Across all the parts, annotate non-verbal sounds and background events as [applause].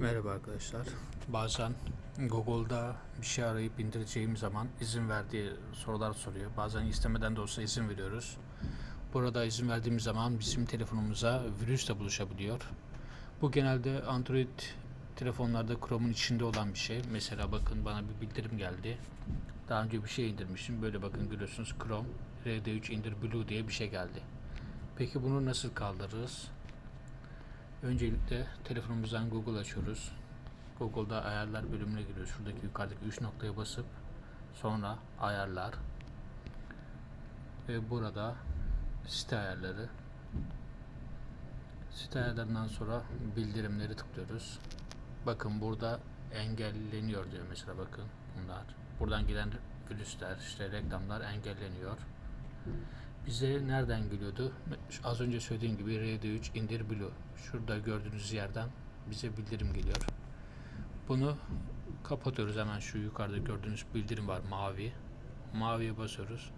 Merhaba arkadaşlar. Bazen Google'da bir şey arayıp indireceğim zaman izin verdiği sorular soruyor. Bazen istemeden de olsa izin veriyoruz. Burada izin verdiğimiz zaman bizim telefonumuza virüs de buluşabiliyor. Bu genelde Android telefonlarda Chrome'un içinde olan bir şey. Mesela bakın bana bir bildirim geldi. Daha önce bir şey indirmişim. Böyle bakın görüyorsunuz Chrome RD3 indir Blue diye bir şey geldi. Peki bunu nasıl kaldırırız? Öncelikle telefonumuzdan Google açıyoruz. Google'da ayarlar bölümüne giriyoruz. Şuradaki yukarıdaki 3 noktaya basıp sonra ayarlar ve burada site ayarları site ayarlarından sonra bildirimleri tıklıyoruz. Bakın burada engelleniyor diyor mesela bakın bunlar. Buradan gelen virüsler, işte reklamlar engelleniyor. Bize nereden geliyordu? Az önce söylediğim gibi RD3 indir Blue. Şurada gördüğünüz yerden bize bildirim geliyor. Bunu kapatıyoruz hemen şu yukarıda gördüğünüz bildirim var mavi. Maviye basıyoruz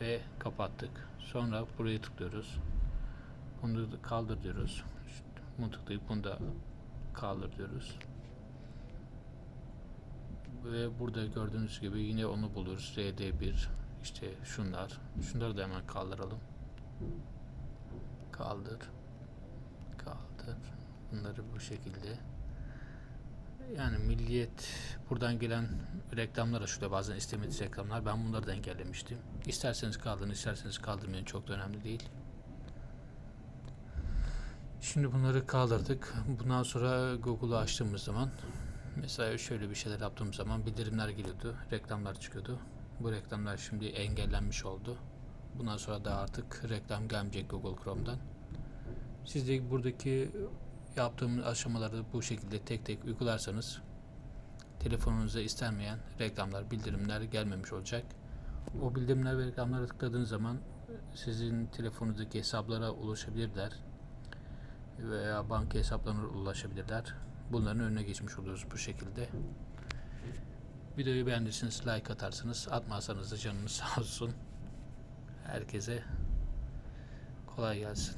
ve kapattık. Sonra buraya tıklıyoruz. Bunu da kaldır diyoruz. Bunu tıklayıp bunu da kaldır diyoruz. Ve burada gördüğünüz gibi yine onu buluruz. RD1 işte şunlar. Şunları da hemen kaldıralım. Kaldır. Kaldır. Bunları bu şekilde. Yani milliyet buradan gelen reklamlar açılıyor bazen istemediğiniz reklamlar. Ben bunları da engellemiştim. İsterseniz kaldırın, isterseniz kaldırmayın. Çok da önemli değil. Şimdi bunları kaldırdık. Bundan sonra Google'u açtığımız zaman mesela şöyle bir şeyler yaptığımız zaman bildirimler geliyordu. Reklamlar çıkıyordu. Bu reklamlar şimdi engellenmiş oldu. Bundan sonra da artık reklam gelmeyecek Google Chrome'dan. Siz de buradaki yaptığım aşamaları bu şekilde tek tek uygularsanız telefonunuza istenmeyen reklamlar, bildirimler gelmemiş olacak. O bildirimler ve reklamlara tıkladığınız zaman sizin telefonunuzdaki hesaplara ulaşabilirler veya banka hesaplarına ulaşabilirler. Bunların önüne geçmiş oluyoruz bu şekilde. Videoyu beğendiyseniz like atarsınız. Atmazsanız da canınız [laughs] sağ olsun. Herkese kolay gelsin.